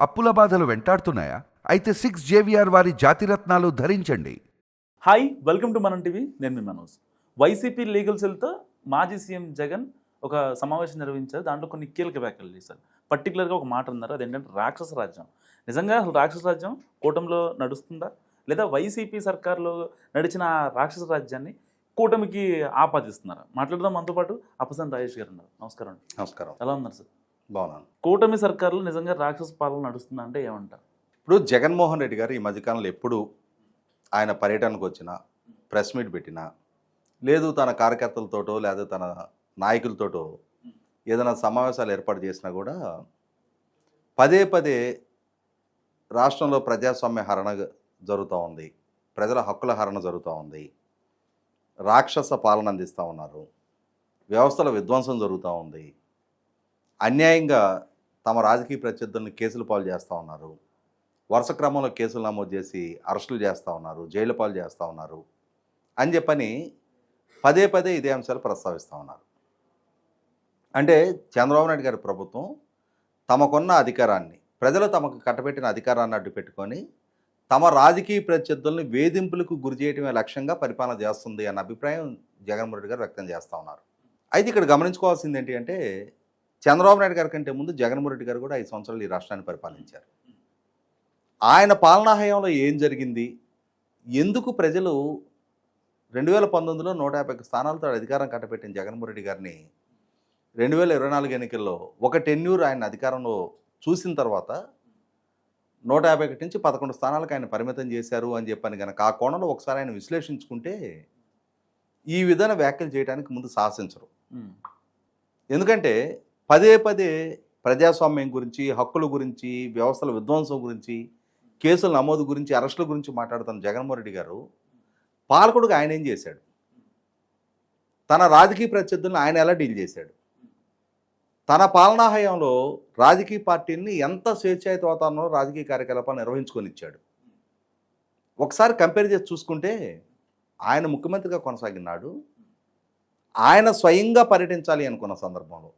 అప్పుల బాధలు వెంటాడుతున్నాయా? అయితే సిక్స్ జేవిఆర్ వారి జాతిరత్నాలు ధరించండి. Hi welcome to Manam TV. నేను మీ మనోజ్. వైసీపీ లీగల్ సెల్తో మాజీ సీఎం జగన్ ఒక సమావేశం నిర్వహించారు. దాంట్లో కొన్ని కీలక వ్యాఖ్యలు చేశారు. పర్టికులర్గా ఒక మాట అన్నారు. అదేంటంటే రాక్షస రాజ్యం. నిజంగా అసలు రాక్షస రాజ్యం కూటమిలో నడుస్తుందా? లేదా వైసీపీ సర్కార్లో నడిచిన ఆ రాక్షస రాజ్యాన్ని కూటమికి ఆపాదిస్తున్నారు? మాట్లాడదాం మనతో పాటు అప్పసన్ రాజేష్ గారు ఉన్నారు. నమస్కారం అండి. నమస్కారం. ఎలా ఉన్నారు సార్? బాగున్నాను. కూటమి సర్కార్లో నిజంగా రాక్షస పాలన నడుస్తుందా అంటే ఏమంటారు ఇప్పుడు జగన్మోహన్ రెడ్డి గారు ఈ మధ్యకాలంలో ఎప్పుడు ఆయన పర్యటనకు వచ్చినా ప్రెస్ మీట్ పెట్టినా లేదు తన కార్యకర్తలతోటో లేదా తన నాయకులతోటో ఏదైనా సమావేశాలు ఏర్పాటు చేసినా కూడా పదే పదే రాష్ట్రంలో ప్రజాస్వామ్య హరణ జరుగుతూ ఉంది. ప్రజల హక్కుల హరణ జరుగుతూ ఉంది. రాక్షస పాలన అందిస్తూ ఉన్నారు. వ్యవస్థల విధ్వంసం జరుగుతూ ఉంది. అన్యాయంగా తమ రాజకీయ ప్రత్యర్థులను కేసులు పాలు చేస్తూ ఉన్నారు. వరుస క్రమంలో కేసులు నమోదు చేసి అరెస్టులు చేస్తూ ఉన్నారు జైలు పాలు చేస్తూ ఉన్నారు అని చెప్పని పదే పదే ఇదే అంశాలు ప్రస్తావిస్తూ ఉన్నారు. అంటే చంద్రబాబు నాయుడు గారి ప్రభుత్వం తమకున్న అధికారాన్ని ప్రజలు తమకు కట్టబెట్టిన అధికారాన్ని అడ్డు పెట్టుకొని తమ రాజకీయ ప్రత్యర్థులను వేధింపులకు గురి చేయడమే లక్ష్యంగా పరిపాలన చేస్తుంది అన్న అభిప్రాయం జగన్మోహన్ రెడ్డి గారు వ్యక్తం చేస్తూ ఉన్నారు. అయితే ఇక్కడ గమనించుకోవాల్సింది ఏంటి అంటే చంద్రబాబు నాయుడు గారి కంటే ముందు జగన్మోహన్ రెడ్డి గారు కూడా ఐదు సంవత్సరాలు ఈ రాష్ట్రాన్ని పరిపాలించారు. ఆయన పాలనా హయాంలో ఏం జరిగింది? ఎందుకు ప్రజలు రెండు వేల పంతొమ్మిదిలో నూట యాభై ఒక్క స్థానాలతో అధికారం కట్టబెట్టిన జగన్మోహన్ రెడ్డి గారిని రెండు వేల ఇరవై నాలుగు ఎన్నికల్లో ఒక టెన్యూర్ ఆయన అధికారంలో చూసిన తర్వాత నూట యాభై ఒకటి నుంచి పదకొండు స్థానాలకు ఆయన పరిమితం చేశారు అని చెప్పని కనుక ఆ కోణంలో ఒకసారి ఆయన విశ్లేషించుకుంటే ఈ విధంగా వ్యాఖ్యలు చేయడానికి ముందు సాహసించరు. ఎందుకంటే పదే పదే ప్రజాస్వామ్యం గురించి హక్కుల గురించి వ్యవస్థల విధ్వంసం గురించి కేసుల నమోదు గురించి అరెస్టుల గురించి మాట్లాడుతున్న జగన్మోహన్ రెడ్డి గారు పాలకుడుగా ఆయన ఏం చేశాడు? తన రాజకీయ ప్రత్యర్థులను ఆయన ఎలా డీల్ చేశాడు? తన పాలనా హయాంలో రాజకీయ పార్టీని ఎంత స్వేచ్ఛాయుత వాతావరణంలో రాజకీయ కార్యకలాపాలు నిర్వహించుకొని ఇచ్చాడు ఒకసారి కంపేర్ చేసి చూసుకుంటే ఆయన ముఖ్యమంత్రిగా కొనసాగినాడు. ఆయన స్వయంగా పర్యటించాలి అనుకున్న సందర్భంలో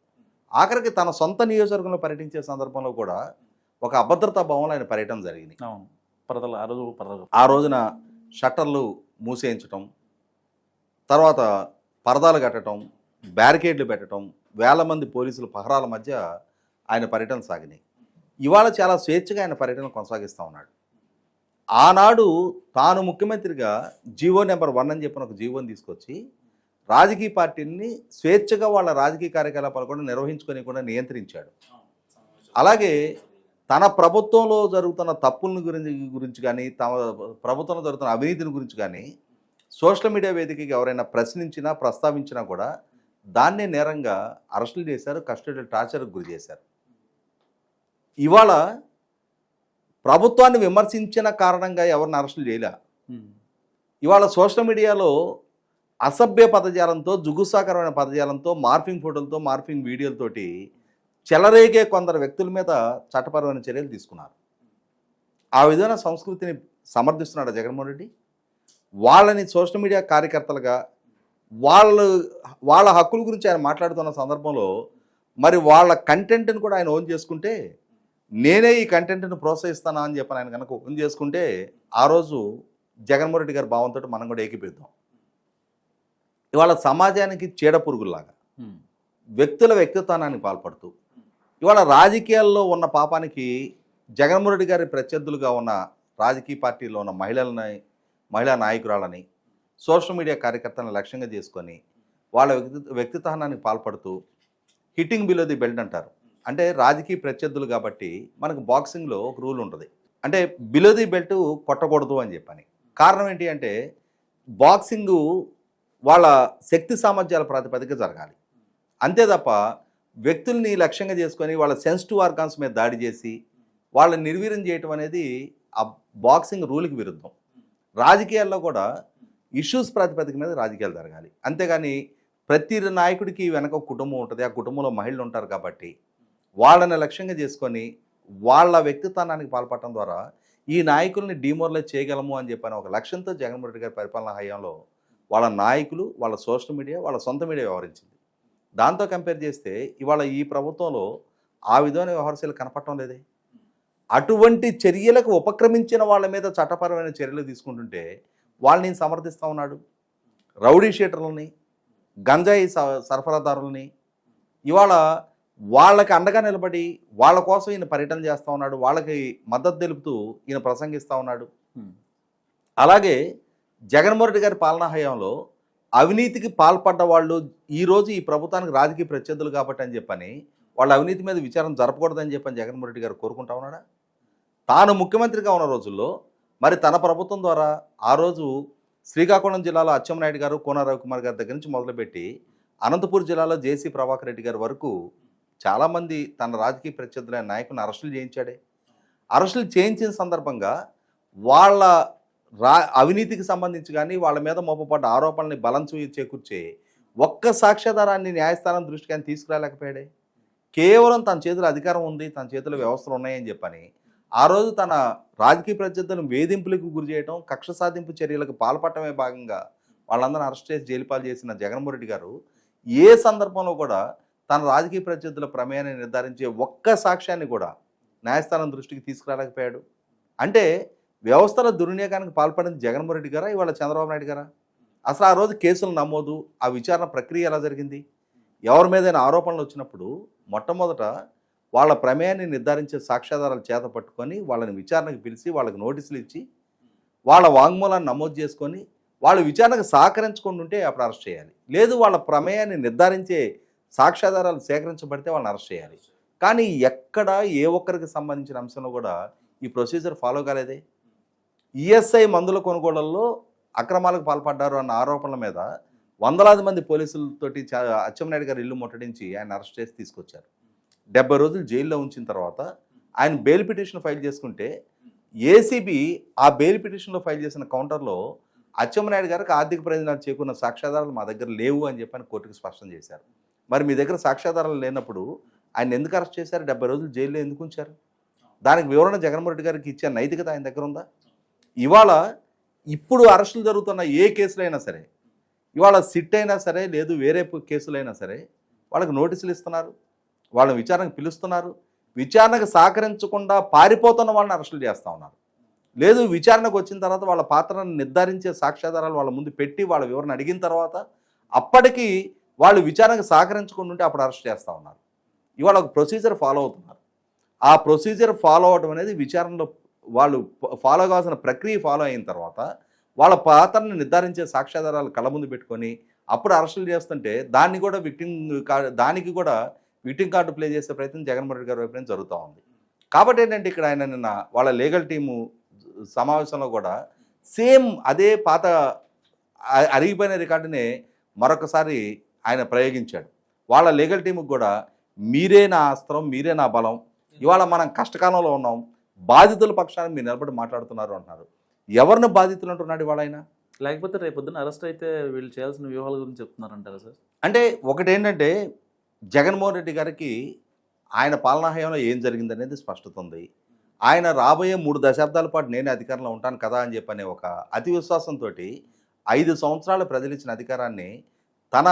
ఆఖరికి తన సొంత నియోజకవర్గంలో పర్యటించే సందర్భంలో కూడా ఒక అభద్రతా భావంలో ఆయన పర్యటన జరిగింది. పరదలు ఆ రోజు పరదలు ఆ రోజున షట్టర్లు మూసేయించటం తర్వాత పరదాలు కట్టడం బ్యారికేడ్లు పెట్టడం వేల మంది పోలీసులు పహరాల మధ్య ఆయన పర్యటన సాగినాయి. ఇవాళ చాలా స్వేచ్ఛగా ఆయన పర్యటన కొనసాగిస్తూ ఉన్నాడు. ఆనాడు తాను ముఖ్యమంత్రిగా జీవో నెంబర్ వన్ అని చెప్పిన ఒక జీవోని తీసుకొచ్చి రాజకీయ పార్టీని స్వేచ్ఛగా వాళ్ళ రాజకీయ కార్యకలాపాలు కూడా నిర్వహించుకొని కూడా నియంత్రించాడు. అలాగే తన ప్రభుత్వంలో జరుగుతున్న తప్పుల గురించి గురించి కానీ తమ ప్రభుత్వంలో జరుగుతున్న అవినీతిని గురించి కానీ సోషల్ మీడియా వేదికకి ఎవరైనా ప్రశ్నించినా ప్రస్తావించినా కూడా దాన్నే నేరంగా అరెస్టులు చేశారు కస్టడీ టార్చర్కి గురి చేశారు. ఇవాళ ప్రభుత్వాన్ని విమర్శించిన కారణంగా ఎవరిని అరెస్టులు చేయలే. ఇవాళ సోషల్ మీడియాలో అసభ్య పదజాలంతో జుగుసాకరమైన పదజాలంతో మార్ఫింగ్ ఫోటోలతో మార్ఫింగ్ వీడియోలతోటి చెలరేగే కొందరు వ్యక్తుల మీద చట్టపరమైన చర్యలు తీసుకున్నారు. ఆ విధమైన సంస్కృతిని సమర్థిస్తున్నాడు జగన్మోహన్ రెడ్డి? వాళ్ళని సోషల్ మీడియా కార్యకర్తలుగా వాళ్ళు వాళ్ళ హక్కుల గురించి ఆయన మాట్లాడుతున్న సందర్భంలో మరి వాళ్ళ కంటెంట్ని కూడా ఆయన ఓన్ చేసుకుంటే నేనే ఈ కంటెంట్ని ప్రోత్సహిస్తానా అని చెప్పని ఆయన కనుక ఓన్ చేసుకుంటే ఆ రోజు జగన్మోహన్ రెడ్డి గారి భావంతో మనం కూడా ఏకీపిద్దాం ఇవాళ సమాజానికి చీడ పురుగుల్లాగా. వ్యక్తుల వ్యక్తిత్వానికి పాల్పడుతూ ఇవాళ రాజకీయాల్లో ఉన్న పాపానికి జగన్మోహన్ రెడ్డి గారి ప్రత్యర్థులుగా ఉన్న రాజకీయ పార్టీలో ఉన్న మహిళలని మహిళా నాయకురాలని సోషల్ మీడియా కార్యకర్తలను లక్ష్యంగా చేసుకొని వాళ్ళ వ్యక్తి వ్యక్తిత్వానికి పాల్పడుతూ హిట్టింగ్ బిలో ది బెల్ట్ అంటారు. అంటే రాజకీయ ప్రత్యర్థులు కాబట్టి మనకు బాక్సింగ్లో ఒక రూల్ ఉంటుంది. అంటే బిలో ది బెల్ట్ కొట్టకూడదు అని చెప్పని. కారణం ఏంటి అంటే బాక్సింగు వాళ్ళ శక్తి సామర్థ్యాల ప్రాతిపదిక జరగాలి. అంతే తప్ప వ్యక్తుల్ని లక్ష్యంగా చేసుకొని వాళ్ళ సెన్సిటివ్ ఆర్గాన్స్ మీద దాడి చేసి వాళ్ళని నిర్వీర్యం చేయటం అనేది ఆ బాక్సింగ్ రూల్కి విరుద్ధం. రాజకీయాల్లో కూడా ఇష్యూస్ ప్రాతిపదిక మీద రాజకీయాలు జరగాలి. అంతేగాని ప్రతి నాయకుడికి వెనక కుటుంబం ఉంటుంది. ఆ కుటుంబంలో మహిళలు ఉంటారు కాబట్టి వాళ్ళని లక్ష్యంగా చేసుకొని వాళ్ళ వ్యక్తిత్వానికి పాల్పడటం ద్వారా ఈ నాయకుల్ని డిమోరలైజ్ చేయగలము అని చెప్పని ఒక లక్ష్యంతో జగన్మోహన్ రెడ్డి గారి పరిపాలన హయాంలో వాళ్ళ నాయకులు వాళ్ళ సోషల్ మీడియా వాళ్ళ సొంత మీడియా వ్యవహరించింది. దాంతో కంపేర్ చేస్తే ఇవాళ ఈ ప్రభుత్వంలో ఆ విధమైన వ్యవహారశైలి కనపడటం లేదే. అటువంటి చర్యలకు ఉపక్రమించిన వాళ్ళ మీద చట్టపరమైన చర్యలు తీసుకుంటుంటే వాళ్ళని నేను సమర్థిస్తూ ఉన్నాడు? రౌడీ షీటర్లని గంజాయి స- సరఫరాదారులని ఇవాళ వాళ్ళకి అండగా నిలబడి వాళ్ళ కోసం ఈయన పర్యటన చేస్తూ ఉన్నాడు వాళ్ళకి మద్దతు తెలుపుతూ ఈయన ప్రసంగిస్తూ ఉన్నాడు. అలాగే జగన్మోహన్ రెడ్డి గారి పాలనా హయాంలో అవినీతికి పాల్పడ్డ వాళ్ళు ఈరోజు ఈ ప్రభుత్వానికి రాజకీయ ప్రత్యర్థులు కాబట్టి అని చెప్పని వాళ్ళ అవినీతి మీద విచారణ జరపకూడదని చెప్పని జగన్మోహన్ రెడ్డి గారు కోరుకుంటా ఉన్నాడా? తాను ముఖ్యమంత్రిగా ఉన్న రోజుల్లో మరి తన ప్రభుత్వం ద్వారా ఆ రోజు శ్రీకాకుళం జిల్లాలో అచ్చెంనాయుడు గారు కోన రవికుమార్ గారి దగ్గర నుంచి మొదలుపెట్టి అనంతపూర్ జిల్లాలో జేసీ ప్రభాకర్ రెడ్డి గారి వరకు చాలామంది తన రాజకీయ ప్రత్యర్థులైన నాయకులను అరెస్టులు చేయించాడే. అరెస్టులు చేయించిన సందర్భంగా వాళ్ళ రా అవినీతికి సంబంధించి కానీ వాళ్ళ మీద మోపబడ్డ ఆరోపణల్ని బలం చూ చేకూర్చే ఒక్క సాక్ష్యాధారాన్ని న్యాయస్థానం దృష్టికి ఆయన తీసుకురాలేకపోయాడే. కేవలం తన చేతిలో అధికారం ఉంది తన చేతిలో వ్యవస్థలు ఉన్నాయని చెప్పని ఆ రోజు తన రాజకీయ ప్రత్యర్థులను వేధింపులకు గురి చేయడం కక్ష సాధింపు చర్యలకు పాల్పడటమే భాగంగా వాళ్ళందరిని అరెస్ట్ చేసి జైలుపాలు చేసిన జగన్మోహన్ రెడ్డి గారు ఏ సందర్భంలో కూడా తన రాజకీయ ప్రత్యర్థుల ప్రమేయాన్ని నిర్ధారించే ఒక్క సాక్ష్యాన్ని కూడా న్యాయస్థానం దృష్టికి తీసుకురాలేకపోయాడు. అంటే వ్యవస్థల దుర్వినియోగానికి పాల్పడింది జగన్మోహన్ రెడ్డి గారా ఇవాళ చంద్రబాబు నాయుడు గారా? అసలు ఆ రోజు కేసులు నమోదు ఆ విచారణ ప్రక్రియ ఎలా జరిగింది? ఎవరి మీదైనా ఆరోపణలు వచ్చినప్పుడు మొట్టమొదట వాళ్ళ ప్రమేయాన్ని నిర్ధారించే సాక్ష్యాధారాలు చేత పట్టుకొని వాళ్ళని విచారణకు పిలిచి వాళ్ళకి నోటీసులు ఇచ్చి వాళ్ళ వాంగ్మూలాన్ని నమోదు చేసుకొని వాళ్ళు విచారణకు సహకరించుకొని ఉంటే అప్పుడు అరెస్ట్ చేయాలి. లేదు వాళ్ళ ప్రమేయాన్ని నిర్ధారించే సాక్ష్యాధారాలు సేకరించబడితే వాళ్ళని అరెస్ట్ చేయాలి. కానీ ఎక్కడ ఏ ఒక్కరికి సంబంధించిన అంశంలో కూడా ఈ ప్రొసీజర్ ఫాలో కాలేదే? ఈఎస్ఐ మందుల కొనుగోళ్ళలో అక్రమాలకు పాల్పడ్డారు అన్న ఆరోపణల మీద వందలాది మంది పోలీసులతోటి చా- అచ్చెన్నాయుడు ఇల్లు ముట్టడించి ఆయన అరెస్ట్ చేసి తీసుకొచ్చారు. డెబ్బై రోజులు జైల్లో ఉంచిన తర్వాత ఆయన బెయిల్ పిటిషన్ ఫైల్ చేసుకుంటే ఏసీబీ ఆ బెయిల్ పిటిషన్లో ఫైల్ చేసిన కౌంటర్లో అచ్చెన్నాయుడు గారికి ఆర్థిక ప్రయోజనాలు చేకున్న సాక్ష్యాధారాలు మా దగ్గర లేవు అని చెప్పని కోర్టుకు స్పష్టం చేశారు. మరి మీ దగ్గర సాక్ష్యాధారాలు లేనప్పుడు ఆయన ఎందుకు అరెస్ట్ చేశారు? డెబ్బై రోజులు జైల్లో ఎందుకు ఉంచారు? దానికి వివరణ జగన్మోహన్ రెడ్డి గారికి ఇచ్చే నైతికత ఆయన దగ్గర ఉందా? ఇవాళ ఇప్పుడు అరెస్టులు జరుగుతున్న ఏ కేసులైనా సరే ఇవాళ సిట్ అయినా సరే లేదు వేరే కేసులైనా సరే వాళ్ళకి నోటీసులు ఇస్తున్నారు వాళ్ళని విచారణకు పిలుస్తున్నారు విచారణకు సహకరించకుండా పారిపోతున్న వాళ్ళని అరెస్టులు చేస్తూ ఉన్నారు. లేదు విచారణకు వచ్చిన తర్వాత వాళ్ళ పాత్రను నిర్ధారించే సాక్ష్యాధారాలు వాళ్ళ ముందు పెట్టి వాళ్ళ వివరణ అడిగిన తర్వాత అప్పటికి వాళ్ళు విచారణకు సహకరించకుండా ఉంటే అప్పుడు అరెస్ట్ చేస్తూ ఉన్నారు. ఇవాళ ఒక ప్రొసీజర్ ఫాలో అవుతున్నారు. ఆ ప్రొసీజర్ ఫాలో అవడం అనేది విచారణలో వాళ్ళు ఫాలో కావాల్సిన ప్రక్రియ ఫాలో అయిన తర్వాత వాళ్ళ పాత్రను నిర్ధారించే సాక్ష్యాధారాలు కళ్ళ ముందు పెట్టుకొని అప్పుడు అరెస్టులు చేస్తుంటే దాన్ని కూడా విక్టింగ్ దానికి కూడా విక్టింగ్ కార్డు ప్లే చేసే ప్రయత్నం జగన్మోహన్ రెడ్డి గారి వైపు నుంచి జరుగుతూ ఉంది. కాబట్టి ఏంటంటే ఇక్కడ ఆయన నిన్న వాళ్ళ లీగల్ టీము సమావేశంలో కూడా సేమ్ అదే పాత అరిగిపోయిన రికార్డునే మరొకసారి ఆయన ప్రయోగించాడు. వాళ్ళ లీగల్ టీముకి కూడా మీరే నా అస్త్రం మీరే నా బలం ఇవాళ మనం కష్టకాలంలో ఉన్నాం బాధితుల పక్షాన్ని మీరు నిలబడి మాట్లాడుతున్నారు అంటున్నారు. ఎవరిని బాధితులు అంటున్నాడు ఇవాళ ఆయన? లేకపోతే రేపు పొద్దున్న అరెస్ట్ అయితే వీళ్ళు చేయాల్సిన వ్యూహాల గురించి చెప్తున్నారంటారా సార్? అంటే ఒకటేంటంటే జగన్మోహన్ రెడ్డి గారికి ఆయన పాలనా హయాంలో ఏం జరిగిందనేది స్పష్టత ఉంది. ఆయన రాబోయే మూడు దశాబ్దాల పాటు నేనే అధికారంలో ఉంటాను కదా అని చెప్పనే ఒక అతి విశ్వాసంతో ఐదు సంవత్సరాలు ప్రజలు ఇచ్చిన అధికారాన్ని తన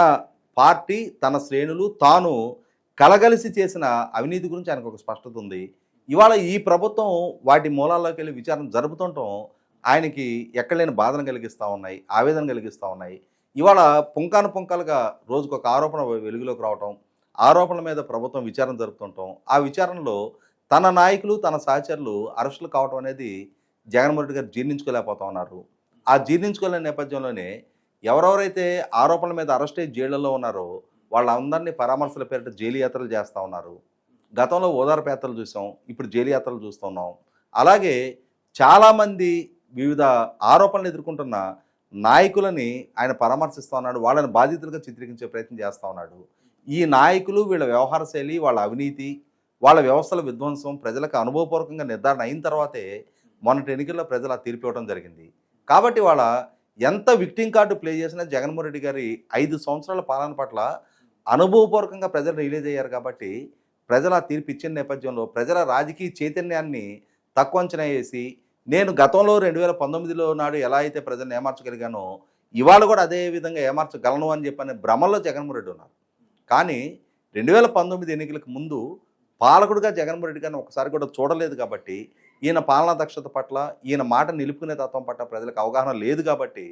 పార్టీ తన శ్రేణులు తాను కలగలిసి చేసిన అవినీతి గురించి ఆయనకు ఒక స్పష్టత ఉంది. ఇవాళ ఈ ప్రభుత్వం వాటి మూలాల్లోకి వెళ్ళి విచారణ జరుపుతుండటం ఆయనకి ఎక్కడలేని బాధను కలిగిస్తూ ఉన్నాయి ఆవేదన కలిగిస్తూ ఉన్నాయి. ఇవాళ పుంకాను పుంకాలుగా రోజుకొక ఆరోపణ వెలుగులోకి రావటం ఆరోపణల మీద ప్రభుత్వం విచారణ జరుపుతుంటాం ఆ విచారణలో తన నాయకులు తన సహచరులు అరెస్టులు కావటం అనేది జగన్మోహన్ రెడ్డి గారు జీర్ణించుకోలేకపోతా ఉన్నారు. ఆ జీర్ణించుకోలేని నేపథ్యంలోనే ఎవరెవరైతే ఆరోపణల మీద అరెస్ట్ అయ్యి జైళ్ళలో ఉన్నారో వాళ్ళందరినీ పరామర్శల పేరిట జైలు యాత్రలు చేస్తూ ఉన్నారు. గతంలో ఓదార్పేతలు చూసాం ఇప్పుడు జైలు యాత్రలు చూస్తున్నాం. అలాగే చాలామంది వివిధ ఆరోపణలు ఎదుర్కొంటున్న నాయకులని ఆయన పరామర్శిస్తూ ఉన్నాడు వాళ్ళని బాధితులుగా చిత్రీకరించే ప్రయత్నం చేస్తూ ఉన్నాడు. ఈ నాయకులు వీళ్ళ వ్యవహార శైలి వాళ్ళ అవినీతి వాళ్ళ వ్యవస్థల విధ్వంసం ప్రజలకు అనుభవపూర్వకంగా నిర్ధారణ అయిన తర్వాతే మొన్నటి ఎన్నికల్లో ప్రజలు తీర్పు ఇవ్వడం జరిగింది. కాబట్టి వాళ్ళ ఎంత విక్టింగ్ కార్డు ప్లే చేసినా జగన్మోహన్ రెడ్డి గారి ఐదు సంవత్సరాల పాలన పట్ల అనుభవపూర్వకంగా ప్రజలు రిలీజ్ అయ్యారు కాబట్టి ప్రజల తీర్పు ఇచ్చిన నేపథ్యంలో ప్రజల రాజకీయ చైతన్యాన్ని తక్కువ అంచనా వేసి నేను గతంలో రెండు వేల పంతొమ్మిదిలో నాడు ఎలా అయితే ప్రజలను ఏమార్చగలిగానో ఇవాళ కూడా అదే విధంగా ఏమార్చగలను అని చెప్పని భ్రమల్లో జగన్మోహన్ రెడ్డి ఉన్నారు. కానీ రెండు వేల పంతొమ్మిది ఎన్నికలకు ముందు పాలకుడిగా జగన్మోహన్ రెడ్డి గారిని ఒకసారి కూడా చూడలేదు కాబట్టి ఈయన పాలనా దక్షత పట్ల ఈయన మాట నిలుపుకునే తత్వం పట్ల ప్రజలకు అవగాహన లేదు కాబట్టి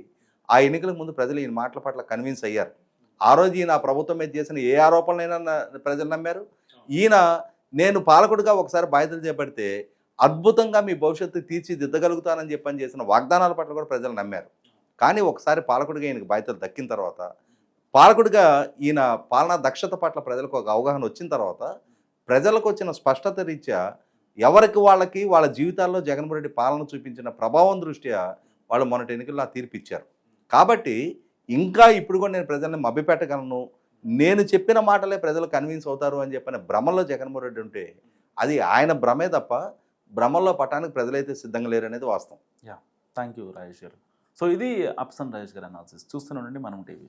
ఆ ఎన్నికలకు ముందు ప్రజలు ఈయన మాటల పట్ల కన్విన్స్ అయ్యారు. ఆ రోజు ఈయన ప్రభుత్వం మీద చేసిన ఏ ఆరోపణలైనా ప్రజలు నమ్మారు? ఈయన నేను పాలకుడిగా ఒకసారి బాధ్యతలు చేపడితే అద్భుతంగా మీ భవిష్యత్తు తీర్చిదిద్దగలుగుతానని చెప్పని చేసిన వాగ్దానాల పట్ల కూడా ప్రజలు నమ్మారు. కానీ ఒకసారి పాలకుడిగా ఈయనకు బాధ్యతలు దక్కిన తర్వాత పాలకుడిగా ఈయన పాలనా దక్షత పట్ల ప్రజలకు ఒక అవగాహన వచ్చిన తర్వాత ప్రజలకు వచ్చిన స్పష్టత రీత్యా ఎవరికి వాళ్ళకి వాళ్ళ జీవితాల్లో జగన్మోహన్ రెడ్డి పాలన చూపించిన ప్రభావం దృష్ట్యా వాళ్ళు మొన్నటి ఎన్నికల్లో ఆ తీర్పు ఇచ్చారు. కాబట్టి ఇంకా ఇప్పుడు కూడా నేను ప్రజల్ని మభ్యపెట్టగలను నేను చెప్పిన మాటలే ప్రజలు కన్విన్స్ అవుతారు అని చెప్పిన భ్రమలో జగన్మోహన్ రెడ్డి ఉంటే అది ఆయన భ్రమే తప్ప భ్రమల్లో పట్టడానికి ప్రజలైతే సిద్ధంగా లేరు అనేది వాస్తవం. యా థ్యాంక్ యూ రాజేష్ గారు. సో ఇది అప్సన్ రాజేష్ గారి అనాలిసిస్. చూస్తూనే ఉండండి మనం టీవీ.